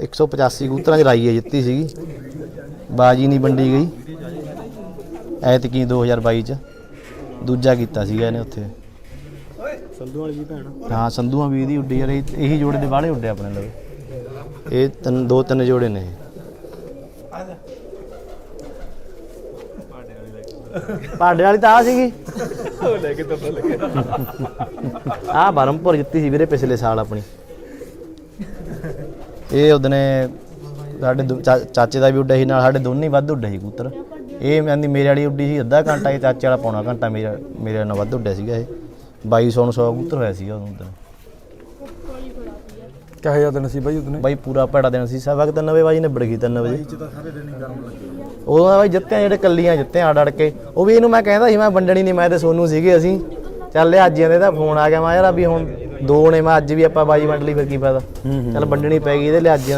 185 ਕਬੂਤਰਾਂ 'ਚ ਰਾਈਏ ਜਿੱਤੀ ਸੀਗੀ। ਬਾਜੀ ਨਹੀਂ ਵੰਡੀ ਗਈ। ਐਤਕੀ 2022 ਚ ਦੂਜਾ ਕੀਤਾ ਸੀਗਾ ਇਹਨੇ ਉੱਥੇ। ਸੰਧੂ ਵਾਲੀ ਵੀ ਭੈਣ। ਹਾਂ ਸੰਧੂਆਂ ਵੀ ਇਹਦੀ ਉੱਡੀ ਯਾਰ ਇਹ- ਇਹੀ ਜੋੜੇ ਦੇ ਬਾਹਲੇ ਉੱਡੇ ਆਪਣੇ ਲਵੇ। ਇਹ ਤਿੰਨ ਦੋ ਤਿੰਨ ਜੋੜੇ ਨੇ ਪਾਡੇ ਵਾਲੀ ਤਾਂ ਆ ਸੀਗੀ। ਲੈ ਕੇ ਤਾਂ ਲੱਗਿਆ ਆ ਬਰਮਪੁਰ ਜਿੱਤੀ ਸੀ ਵੀਰੇ ਪਿਛਲੇ ਸਾਲ ਆਪਣੀ। ਇਹ ਉਹਦਨੇ ਸਾਡੇ ਦੋ- ਚਾ- ਚਾਚੇ ਦਾ ਵੀ ਉੱਡਿਆ ਸੀ ਨਾਲ ਸਾਡੇ ਦੋਨੇ ਹੀ ਵੱਧ ਉੱਡੇ ਸੀ ਕਬੂਤਰ। ਇਹ ਕਹਿੰਦੀ ਮੇਰੇ ਵਾਲੀ ਉੱਡੀ ਸੀ ਅੱਧਾ ਘੰਟਾ ਇਹ ਚਾਚੇ ਵਾਲਾ ਪੌਣਾ ਘੰਟਾ ਮੇਰਾ ਮੇਰੇ ਨਾਲ ਵੱਧ ਉੱਡਿਆ ਸੀਗਾ ਇਹ। 2200 ਨੂੰ 100 ਕਬੂਤਰ ਹੋਇਆ ਸੀਗਾ ਉਦੋਂ ਤਾਂ ਕਹੇ ਜਾਂ ਦਿਨ ਸੀ ਬਾਈ ਉਹਨੇ ਬਾਈ ਪੂਰਾ ਭੜਾ ਦਿਨ ਸੀ ਸਵਾ ਕੁ ਤਿੰਨ ਵਜੇ ਬਾਜੀ ਨਿਬੜ ਗਈ 3 ਵਜੇ। ਉਦੋਂ ਤਾਂ ਬਾਈ ਜਿੱਤੇ ਜਿਹੜੇ ਕੱਲੀਆਂ ਜਿੱਤੇ ਅੜ ਅੜ ਕੇ ਉਹ ਵੀ ਇਹਨੂੰ ਮੈਂ ਕਹਿੰਦਾ ਸੀ ਮੈਂ ਵੰਡਣੀ ਨਹੀਂ ਮੈਂ ਤੇ ਸੋਨੂ ਸੀਗੇ ਅਸੀਂ। ਚੱਲ ਇਹ ਅੱਜ ਇਹਦੇ ਦਾ ਫੋਨ ਆ ਗਿਆ ਮੈਂ ਯਾਰ ਵੀ ਹੁਣ ਦੋ ਨੇ ਮੈਂ ਅੱਜ ਵੀ ਆਪਾਂ ਬਾਜੀ ਵੰਡ ਲਈ ਫਿਰ ਕੀ ਫਾਇਦਾ? ਚੱਲ ਵੰਡਣੀ ਪੈ ਗਈ ਇਹਦੇ ਲਈ ਅੱਜ